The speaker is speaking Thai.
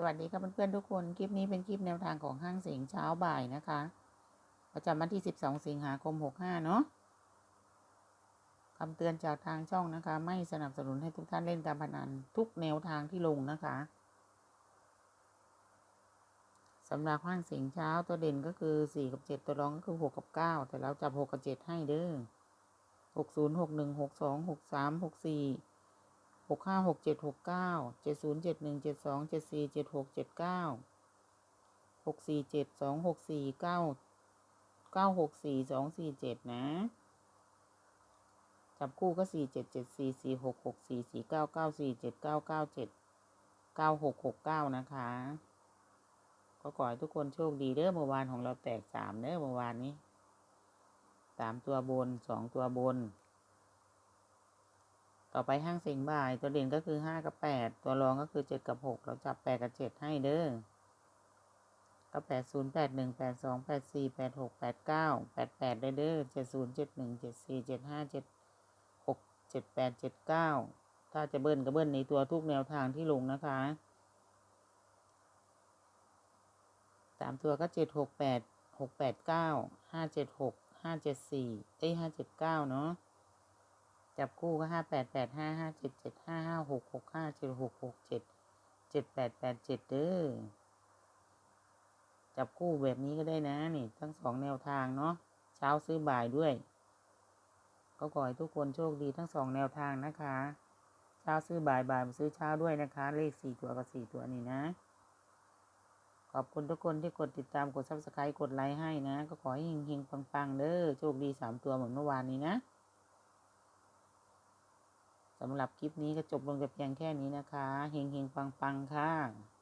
สวัสดีครับเพื่อนๆทุกคน คลิปนี้เป็นคลิปแนวทางของห้างเสียงเช้าบ่ายนะคะ ประจำวันที่ 12 สิงหาคม 65 เนาะคำเตือนจากทางช่องนะคะ ไม่สนับสนุนให้ทุกท่านเล่นการพนันทุกแนวทางที่ลงนะคะสำหรับห้างเสียงเช้าตัวเด่นก็คือ 4 กับ 7 ตัวรองก็คือ 6 กับ 9 แต่เราจับ 6 กับ 7 ให้เด้อ60 61 62 63 64 หกห้าหกเจ็ดหกเก้าเจ็ดศูนย์เจ็ดหนึ่งเจ็ดสองเจ็ดสี่เจ็ดหกเจ็ดเก้าหกสี่เจ็ดสองหกสี่เก้าเก้าหกสี่สองสี่เจ็ดนะ จับคู่ก็สี่เจ็ดเจ็ดสี่สี่หกหกสี่สี่เก้าเก้าสี่เจ็ดเก้าเก้าเจ็ดเก้าหกหกเก้านะคะ ก็ขอให้ทุกคนโชคดีเด้อเมื่อวานของเราแตกสามเด้อเมื่อวานนี้สามตัวบนสองตัวบน ต่อไปห้างเสียงบ่าย ตัวเด่นก็คือห้ากับแปดตัวรองก็คือเจ็ดกับหกเราจับแปดกับเจ็ดให้เด้อก็แปดศูนย์แปดหนึ่งแปดสองแปดสี่แปดหกแปดเก้าแปดแปดได้เด้อเจ็ดศูนย์เจ็ดหนึ่งเจ็ดสี่เจ็ดห้าเจ็ดหกเจ็ดแปดเจ็ดเก้าถ้าจะเบิ้ลก็เบิ้ลในตัวทุกแนวทางที่ลงนะคะสามตัวก็เจ็ดหกแปดหกแปดเก้าห้าเจ็ดหกห้าเจ็ดสี่เอ้ยห้าเจ็ดเก้าเนาะ จับคู่ก็ห้าแปดแปดห้าห้าเจ็ดเจ็ดห้าห้าหกหกห้าเจ็ดหกหกเจ็ดเจ็ดแปดแปดเจ็ดเด้อจับคู่แบบนี้ก็ได้นะนี่ ทั้งสองแนวทางเนาะเช้าซื้อบ่ายด้วย ก็ขอให้ทุกคนโชคดีทั้งสองแนวทางนะคะ เช้าซื้อบ่ายบ่ายมาซื้อเช้าด้วยนะคะ เลขสี่ตัวกับสี่ตัวนี่นะ ขอบคุณทุกคนที่กดติดตามกดซับสไครต์กดไลค์ให้นะ ก็ขอให้เฮงๆปังๆเด้อโชคดีสามตัวเหมือนเมื่อวานนี้นะ สำหรับคลิปนี้ก็จบลงแต่เพียงแค่นี้นะคะ เฮงเฮงปังฟังค่ะ